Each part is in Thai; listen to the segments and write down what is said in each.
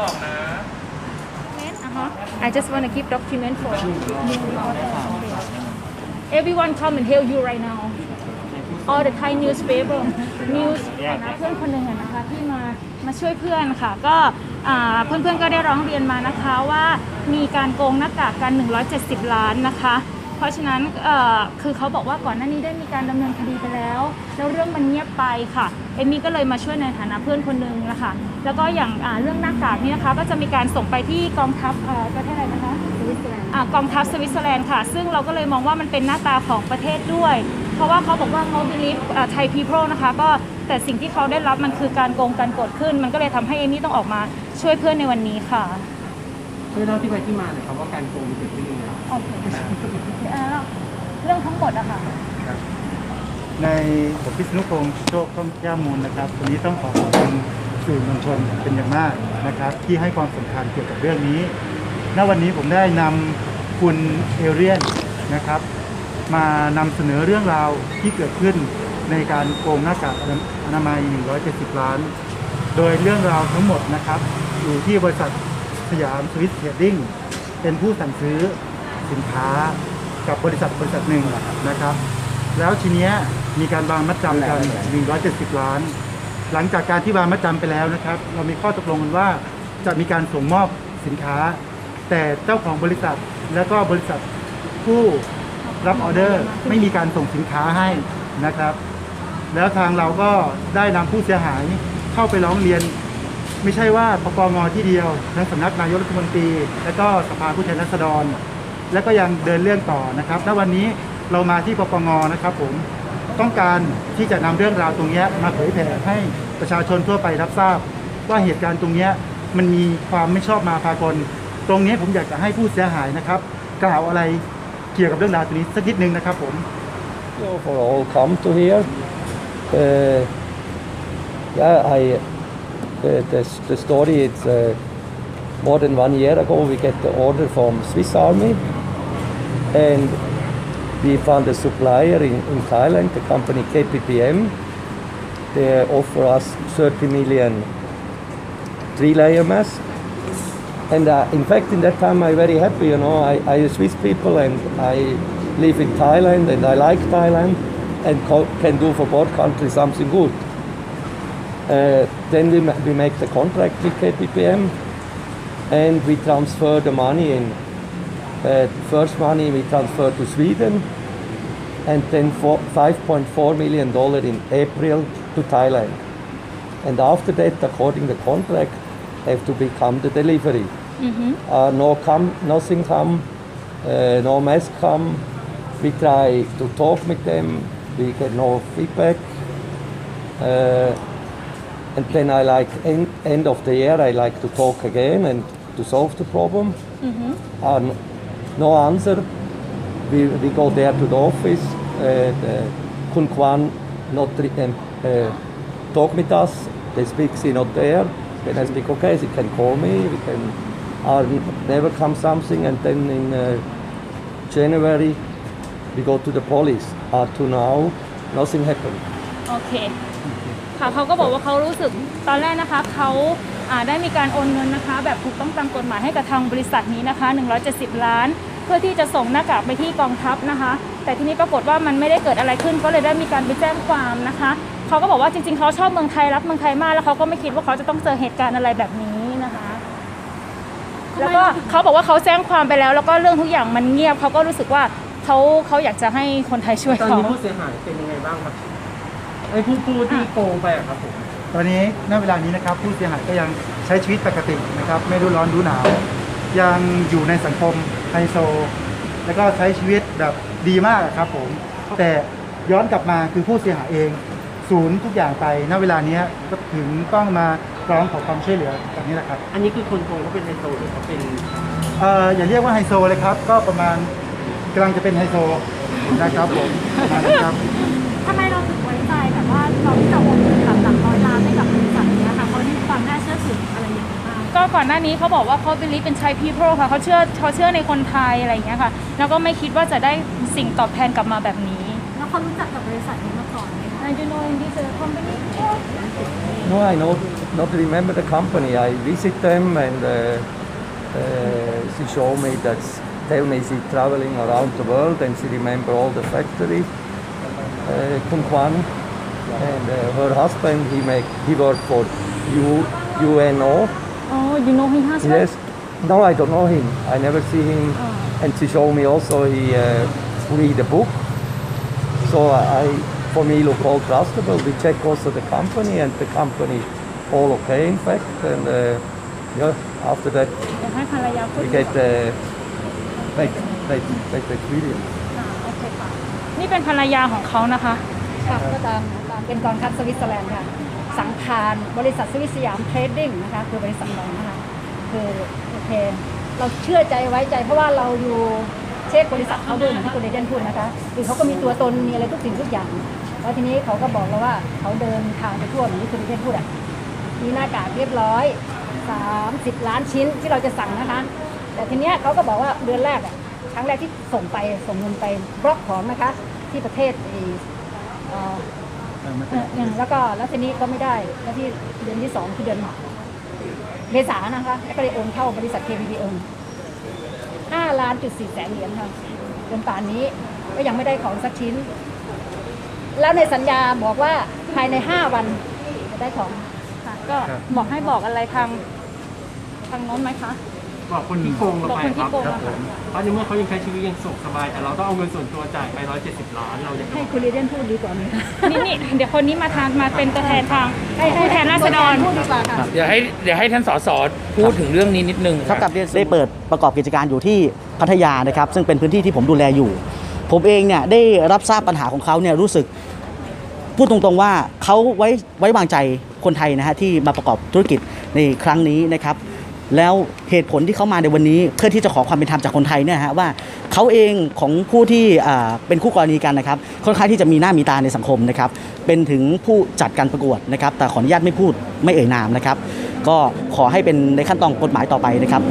บอกนะ Uh-huh. I just want to keep document for new reporter someday. Everyone come and help you right now. All the Thai newspaper news นะเพื่อนคนหนึ่งอะนะคะที่มามาช่วยเพื่อนค่ะ ก็อ่าเพื่อนๆก็ได้ร้องเรียนมานะคะว่ามีการโกงหน้ากากกัน 170 ล้านนะคะ เพราะฉะนั้นเอ่อคือเขาบอกว่าก่อนหน้านี้ได้มีการดำเนินคดีไปแล้ว แล้วเรื่องมันเงียบไปค่ะเอมมี่ก็เลยมาช่วยในฐานะเพื่อนคนหนึ่งนะคะแล้วก็อย่างอ่าเรื่องหน้ากากนี่นะคะก็จะมีการส่งไปที่กองทัพเอ่อประเทศอะไรนะคะสวิตเซอร์แลนด์กองทัพสวิตเซอร์แลนด์ค่ะ ซึ่งเราก็เลยมองว่ามันเป็นหน้าตาของประเทศด้วย เพราะว่าเขาบอกว่าเขา believe ไทย people นะคะก็แต่สิ่งที่เขาได้รับมันคือการโกงการกดขึ้น มันก็เลยทำให้เอมมี่ต้องออกมาช่วยเพื่อนในวันนี้ค่ะช่วยเล่าที่ไปที่มาหน่อยครับว่าการโกงมันเกิดขึ้น ยังไงโอเคเอ่อเรื่องทั้งหมดอะค่ะในผมพิษณุพงศ์โชคต้นแก้วมูลนะครับวันนี้ต้องขอขอบคุณสื่อมวลชนเป็นอย่างมากนะครับ ที่ให้ความสำคัญเกี่ยวกับเรื่องนี้ ณวันนี้ผมได้นำคุณเอเรียนนะครับ มานำเสนอเรื่องราวที่เกิดขึ้นในการโกงหน้ากากอนามัย 170 ล้าน โดยเรื่องราวทั้งหมดนะครับ อยู่ที่บริษัทสยามสวิสเทรดดิ้งเป็นผู้สั่งซื้อ สินค้ากับบริษัทบริษัทหนึ่งนะครับ แล้วทีเนี้ยมีการวางมัดจำกัน170 ล้าน หลังจากการที่วางมัดจำไปแล้วนะครับ เรามีข้อตกลงกันว่าจะมีการส่งมอบสินค้า แต่เจ้าของบริษัทแล้วก็บริษัทผู้รับออเดอร์ไม่มีการส่งสินค้าให้นะครับ แล้วทางเราก็ได้นำผู้เสียหายเข้าไปร้องเรียน ไม่ใช่ว่าปปงที่เดียวทั้งสำนักนายกรัฐมนตรี และก็สภาผู้แทนราษฎร และก็ยังเดินเรื่องต่อนะครับและวันนี้เรามาที่ปปงนะครับผมต้องการที่จะนำเรื่องราวตรงนี้มาเผยแผ่ให้ประชาชนทั่วไปรับทราบ ว่าเหตุการณ์ตรงนี้มันมีความไม่ชอบมาพากลตรงนี้ผมอยากจะให้ผู้เสียหายนะครับ กล่าวอะไรเกี่ยวกับเรื่องราวตรงนี้สักนิดนึงนะครับผม for all come to here. Uh, yeah, I the, the, the story. It's uh, more than one year ago we get the order from Swiss Army, and we found a supplier in, in Thailand, the company KPPM. They offer us 30 million three-layer mask. And uh, in fact, in that time, I'm very happy. You know, I, I Swiss people and I live in Thailand and I like Thailand and can do for both countries something good. Uh, then we, we make the contract with KPPM and we transfer the money in. Uh, first money we transfer to Sweden and then 5.4 million dollar in April to Thailand. And after that, according to the contract, have to become the delivery. Uh, no come, nothing come, uh, no mask come. We try to talk with them. We get no feedback. Uh, and then I like end, end of the year I like to talk again and to solve the problem. Uh, n- no answer. We, we go there to the office. Uh, the Kun Kwan not re- um, uh, talk with us. They speak, he not there. Then I speak, okay, he can call me. We can. Uh, never come something, and then in uh, January we go to the police. Uh, to now, nothing happened. โอเค ค่ะเขาก็บอกว่าเขารู้สึกตอนแรกนะคะเขาอ่า ได้มีการโอนเงินนะคะ แบบถูกต้องตามกฎหมายให้กับทางบริษัทนี้นะคะ 170 ล้าน เพื่อที่จะส่งหน้ากากไปที่กองทัพนะคะ แต่ทีนี้ปรากฏว่ามันไม่ได้เกิดอะไรขึ้น ก็เลยได้มีการไปแจ้งความนะคะเขาก็บอกว่าจริงๆเขาชอบเมืองไทยรักเมืองไทยมากแล้วเขาก็ไม่คิดว่าเขาจะต้องเจอเหตุการณ์อะไรแบบนี้นะคะ แล้วก็เขาบอกว่าเขาแจ้งความไปแล้ว แล้วก็เรื่องทุกอย่างมันเงียบเขาก็รู้สึกว่าเขาเขาอยากจะให้คนไทยช่วยตอนเขานี้ผู้เสียหายเป็นยังไงบ้างครับไอ้ผู้ผู้ที่โกงไปอะครับผม ตอนนี้ณเวลานี้นะครับ ผู้เสียหายก็ยังใช้ชีวิตปกตินะครับ ไม่รู้ร้อนรู้หนาว ยังอยู่ในสังคมไฮโซ แล้วก็ใช้ชีวิตแบบดีมากอะครับผม แต่ย้อนกลับมาคือผู้เสียหายเองศูนย์ทุกอย่างไปณเวลานี้ก็ถึงต้องมาร้องขอความช่วยเหลือแบบนี้แหละครับอันนี้คือคนโกงเขาเป็นไฮโซหรือเขาเป็นเอ่ออย่าเรียกว่าไฮโซเลยครับ ก็ประมาณกำลังจะเป็นไฮโซนะครับผมประมาณนั้นครับ ทำไมเรา ก็ก่อนหน้านี้เขาบอกว่าเขาเป็นลิเป็นชายพีโปรค่ะเขาเชื่อเขาเชื่อในคนไทยอะไรอย่างเงี้ยค่ะ แล้วก็ไม่คิดว่าจะได้สิ่งตอบแทนกลับมาแบบนี้ แล้วเขารู้จักกับบริษัทนี้มาก่อนไหมคะ I don't know in this company No, I not not remember the company. I visit them and uh, uh, she show me that tell me she traveling around the world and she remember all the factory. Uh, Kun Kwan and uh, her husband he make he work for U, UNO. oh you know his husband Yes. No, I don't know him. I never see him. And she showed me also he uh, read a book. So I, for me, look all trustable. We check also the company, and the company all okay, in fact. And uh, yeah, after that เดี๋ยวให้ภรรยาพูด we get uh, like like like experience. อ่าโอเคค่ะ นี่เป็นภรรยาของเขานะคะ ค่ะก็ตามตามเป็นกองทัพสวิตเซอร์แลนด์ค่ะ สังคารบริษัทสวิสสยามเทรดดิ้งนะคะคือบริษัทเรานะคะคือโอเคเราเชื่อใจไว้ใจเพราะว่าเราอยู่เช็คบริษัทเขาด้วยเหมือนที่คุณเดนพูดนะคะคือเขาก็มีตัวตนมีอะไรทุกสิ่งทุกอย่างแล้วทีนี้เขาก็บอกเราว่าเขาเดินทางไปทั่วเหมือนที่คุณเดนพูดอะมีหน้ากากเรียบร้อย 30 ล้านชิ้นที่เราจะสั่งนะคะ แต่ทีเนี้ยเขาก็บอกว่าเดือนแรกอะครั้งแรกที่ส่งไปส่งเงินไปบล็อกของนะคะ ที่ประเทศไอ้เอ่อเอ่ออย่างแล้วก็แล้วทีนี้ก็ไม่ได้แล้วที่เดือนที่สองคือเดือนเมษานะคะ แล้วก็เลยโอนเข้าบริษัท KBB เองห้าล้านจุดสี่แสนเหรียญค่ะจนป่านนี้ก็ยังไม่ได้ของสักชิ้น แล้วในสัญญาบอกว่าภายในห้าวันจะได้ของค่ะก็บอกให้บอกอะไรทางทางโน้นไหมคะ บอกคนที่โกงเราบอกไปคนคที่รับโกงอะค่ะเพราะในเมื่อเขายังใช้ชีวิตยังสุขสบาย แต่เราต้องเอาเงินส่วนตัวจ่ายไป 170 ล้านเราอยากจะให้คุณเรเดนพูดดีกว่าไหมคะนี่นี่เดี๋ยวคนนี้มาทานมาเป็นตัวแทนทางผู้แทนราษฎร พูดดีกว่าค่ะ เดี๋ยวให้เดี๋ยวให้ท่านสสพูดถึงเรื่องนี้นิดนึงครับกับได้เปิดประกอบกิจการอยู่ที่พัทยานะครับซึ่งเป็นพื้นที่ที่ผมดูแลอยู่ ผมเองเนี่ยได้รับทราบปัญหาของเขาเนี่ยรู้สึกพูดตรงๆว่าเขาไว้ไว้วางใจคนไทยนะฮะที่มาประกอบธุรกิจในครั้งนี้นะครับ แล้วเหตุผลที่เขามาในวันนี้เพื่อที่จะขอความเป็นธรรมจากคนไทยเนี่ยฮะว่าเขาเองของผู้ที่เป็นคู่กรณีกันนะครับค่อนข้างที่จะมีหน้ามีตาในสังคมนะครับเป็นถึงผู้จัดการประกวดนะครับ แต่ขออนุญาตไม่พูดไม่เอ่ยนามนะครับ ก็ขอให้เป็นในขั้นตอนกฎหมายต่อไปนะครับ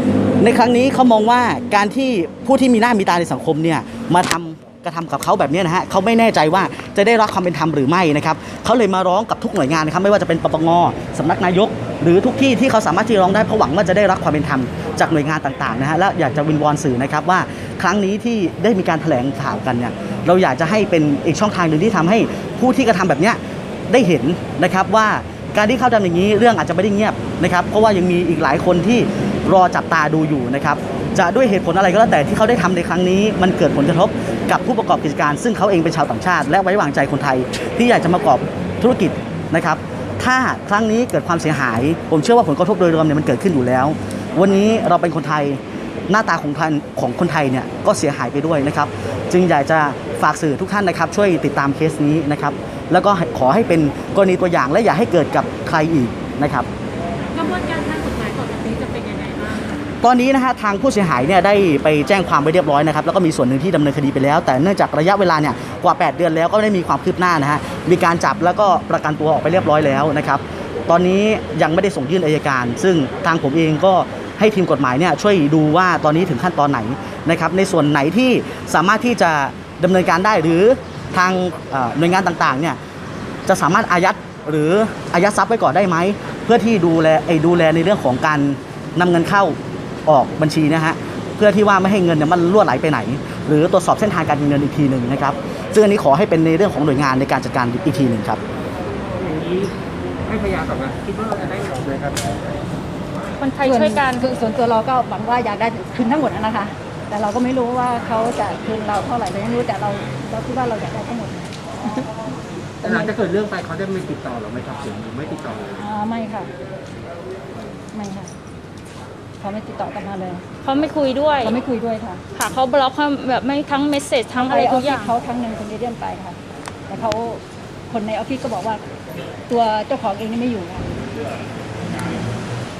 ในครั้งนี้เขามองว่าการที่ผู้ที่มีหน้ามีตาในสังคมเนี่ยมาทำกระทำกับเขาแบบนี้นะฮะเขาไม่แน่ใจว่าจะได้รับความเป็นธรรมหรือไม่นะครับเขาเลยมาร้องกับทุกหน่วยงานนะครับไม่ว่าจะเป็นปปงสำนักนายก หรือทุกที่ที่เขาสามารถที่ร้องได้เพราะหวังว่าจะได้รับความเป็นธรรมจากหน่วยงานต่างๆนะฮะและอยากจะวินวอนสื่อนะครับว่าครั้งนี้ที่ได้มีการแถลงข่าวกันเนี่ยเราอยากจะให้เป็นอีกช่องทางหนึ่งที่ทำให้ผู้ที่กระทำแบบเนี้ยได้เห็นนะครับว่าการที่เขาทำอย่างนี้เรื่องอาจจะไม่ได้เงียบนะครับเพราะว่ายังมีอีกหลายคนที่รอจับตาดูอยู่นะครับจะด้วยเหตุผลอะไรก็แล้วแต่ที่เขาได้ทำในครั้งนี้ มันเกิดผลกระทบกับผู้ประกอบกิจการ ซึ่งเขาเองเป็นชาวต่างชาติ และไว้วางใจคนไทย ที่อยากจะมาประกอบธุรกิจนะครับ ถ้าครั้งนี้เกิดความเสียหาย ผมเชื่อว่าผลกระทบโดยรวมเนี่ยมันเกิดขึ้นอยู่แล้ว วันนี้เราเป็นคนไทยหน้าตาของท่านของคนไทยเนี่ยก็เสียหายไปด้วยนะครับ จึงอยากจะฝากสื่อทุกท่านนะครับ ช่วยติดตามเคสนี้นะครับ แล้วก็ขอให้เป็นกรณีตัวอย่างและอย่าให้เกิดกับใครอีกนะครับกระบวนการ ตอนนี้นะฮะทางผู้เสียหายเนี่ยได้ไปแจ้งความไว้เรียบร้อยนะครับแล้วก็มีส่วนหนึ่งที่ดำเนินคดีไปแล้ว แต่เนื่องจากระยะเวลาเนี่ยกว่า 8 เดือนแล้วก็ไม่ได้มีความคืบหน้านะฮะมีการจับแล้วก็ประกันตัวออกไปเรียบร้อยแล้วนะครับตอนนี้ยังไม่ได้ส่งยื่นอัยการ ซึ่งทางผมเองก็ให้ทีมกฎหมายเนี่ยช่วยดูว่าตอนนี้ถึงขั้นตอนไหนนะครับในส่วนไหนที่สามารถที่จะดำเนินการได้หรือทางหน่วยงานต่างๆเนี่ยจะสามารถอายัดหรืออายัดทรัพย์ไว้ก่อนได้ไหม เพื่อที่ดูแลไอ้ดูแลในเรื่องของการนำเงินเข้า ออกบัญชีนะฮะเพื่อที่ว่าไม่ให้เงินเนี่ยมันล่วไหลไปไหน หรือตรวจสอบเส้นทางการเงินอีกทีหนึ่งนะครับซึ่งอันนี้ขอให้เป็นในเรื่องของหน่วยงานในการจัดการอีกทีหนึ่งครับอย่างนี้ให้พยานกลับมาคิดว่าเราจะได้เงินไหมครับคนไทยช่วยกันคือส่วนตัวเราก็หวังว่าอยากได้คืนทั้งหมดนะคะ แต่เราก็ไม่รู้ว่าเขาจะคืนเราเท่าไหร่เรายังไม่รู้แต่เราเราคิดว่าเราอยากได้ทั้งหมดแต่หลังจากเกิดเรื่องไปเขาได้ไม่ติดต่อเราไหมครับหรือไม่ติดต่อเลยอ่าไม่ค่ะ ไม่ค่ะ เขาไม่ติดต่อกลับมาเลยเขาไม่คุยด้วยเขาไม่คุยด้วยค่ะ ค่ะเขาบล็อกเขาแบบไม่ทั้งเมสเซจทั้งอะไรทุกอย่างเขาครั้งหนึ่งคนเดียนไปค่ะ แต่เขาคนในออฟฟิศก็บอกว่า ตัวเจ้าของเองนี่ไม่อยู่ค่ะ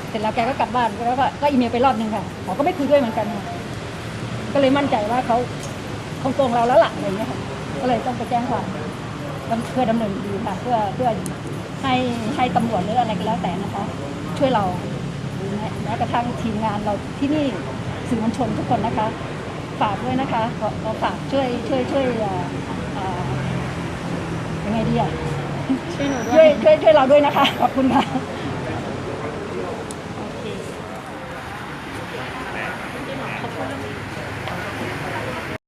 เสร็จแล้วแกก็กลับบ้านแล้วก็ก็อีเมลไปรอบหนึ่งค่ะเขาก็ไม่คุยด้วยเหมือนกันค่ะก็เลยมั่นใจว่าเขาเขาโกงเราแล้วหลักอะไรอย่างเงี้ยค่ะก็เลยต้องไปแจ้งความเพื่อดำเนินคดีค่ะเพื่อเพื่อให้ให้ตำรวจหรืออะไรก็แล้วแต่นะคะ ช่วยเรา แม้กระทั่งทีมงานเราที่นี่สื่อมวลชนทุกคนนะคะ ฝากด้วยนะคะขอขอฝากช่วยช่วยช่วยเอ่อเอ่อยังไงดีอะช่วยหนูด้ช่ววยยช่วยช่วยเราด้วยนะคะ ขอบคุณค่ะ